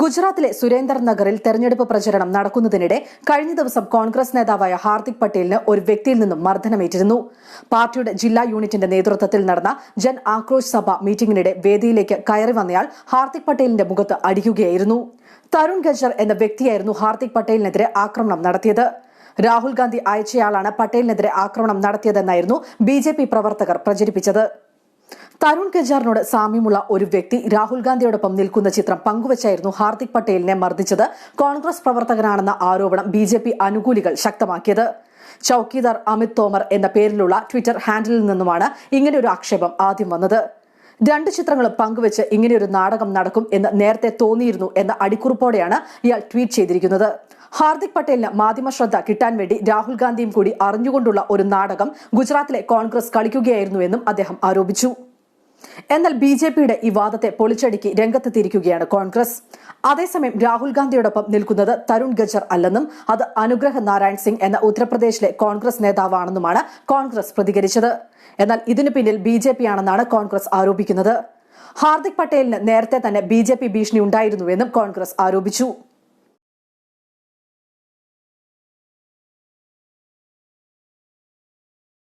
ഗുജറാത്തിലെ സുരേന്ദർ നഗറിൽ തെരഞ്ഞെടുപ്പ് പ്രചരണം നടക്കുന്നതിനിടെ കഴിഞ്ഞ ദിവസം കോൺഗ്രസ് നേതാവായ ഹാർദിക് പട്ടേലിന് ഒരു വ്യക്തിയിൽ നിന്നും മർദ്ദനമേറ്റിരുന്നു. പാർട്ടിയുടെ ജില്ലാ യൂണിറ്റിന്റെ നേതൃത്വത്തിൽ നടന്ന ജൻ ആക്രോശ് സഭ മീറ്റിംഗിനിടെ വേദിയിലേക്ക് കയറി വന്നയാൾ ഹാർദിക് പട്ടേലിന്റെ മുഖത്ത് അടിക്കുകയായിരുന്നു. തരുൺ ഗജർ എന്ന വ്യക്തിയായിരുന്നു ഹാർദിക് പട്ടേലിനെതിരെ ആക്രമണം നടത്തിയത്. രാഹുൽ ഗാന്ധി അയച്ചയാളാണ് പട്ടേലിനെതിരെ ആക്രമണം നടത്തിയതെന്നായിരുന്നു ബിജെപി പ്രവർത്തകർ പ്രചരിപ്പിച്ചത്. തരുൺ കെജാറിനോട് സാമ്യമുള്ള ഒരു വ്യക്തി രാഹുൽ ഗാന്ധിയോടൊപ്പം നിൽക്കുന്ന ചിത്രം പങ്കുവച്ചായിരുന്നു ഹാർദിക് പട്ടേലിനെ മർദ്ദിച്ചത്. കോൺഗ്രസ് പ്രവർത്തകനാണെന്ന ആരോപണം ബി ജെ പി അനുകൂലികൾ ശക്തമാക്കിയത്. ചൌക്കിദാർ അമിത് തോമർ എന്ന പേരിലുള്ള ട്വിറ്റർ ഹാൻഡിലിൽ നിന്നുമാണ് ഇങ്ങനെയൊരു ആക്ഷേപം ആദ്യം വന്നത്. രണ്ട് ചിത്രങ്ങളും പങ്കുവച്ച് ഇങ്ങനെയൊരു നാടകം നടക്കും എന്ന് നേരത്തെ തോന്നിയിരുന്നു എന്ന അടിക്കുറിപ്പോടെയാണ് ഇയാൾ ട്വീറ്റ് ചെയ്തിരിക്കുന്നത്. ഹാർദിക് പട്ടേലിന് മാധ്യമ ശ്രദ്ധ കിട്ടാൻ വേണ്ടി രാഹുൽ ഗാന്ധിയും കൂടി അറിഞ്ഞുകൊണ്ടുള്ള ഒരു നാടകം ഗുജറാത്തിലെ കോൺഗ്രസ് കളിക്കുകയായിരുന്നുവെന്നും അദ്ദേഹം ആരോപിച്ചു. എന്നാൽ ബി ജെ പിയുടെ ഈ വാദത്തെ പൊളിച്ചടുക്കി രംഗത്തെത്തിയിരിക്കുകയാണ് കോൺഗ്രസ്. അതേസമയം രാഹുൽ ഗാന്ധിയോടൊപ്പം നിൽക്കുന്നത് തരുൺ ഗജർ അല്ലെന്നും അത് അനുഗ്രഹ നാരായൺ സിംഗ് എന്ന ഉത്തർപ്രദേശിലെ കോൺഗ്രസ് നേതാവാണെന്നുമാണ് കോൺഗ്രസ് പ്രതികരിച്ചത്. എന്നാൽ ഇതിനു പിന്നിൽ ബി ജെ പി ആണെന്നാണ് കോൺഗ്രസ് ആരോപിക്കുന്നത്. ഹാർദിക് പട്ടേലിന് നേരത്തെ തന്നെ ബി ജെ പി ഭീഷണി ഉണ്ടായിരുന്നുവെന്നും കോൺഗ്രസ് ആരോപിച്ചു.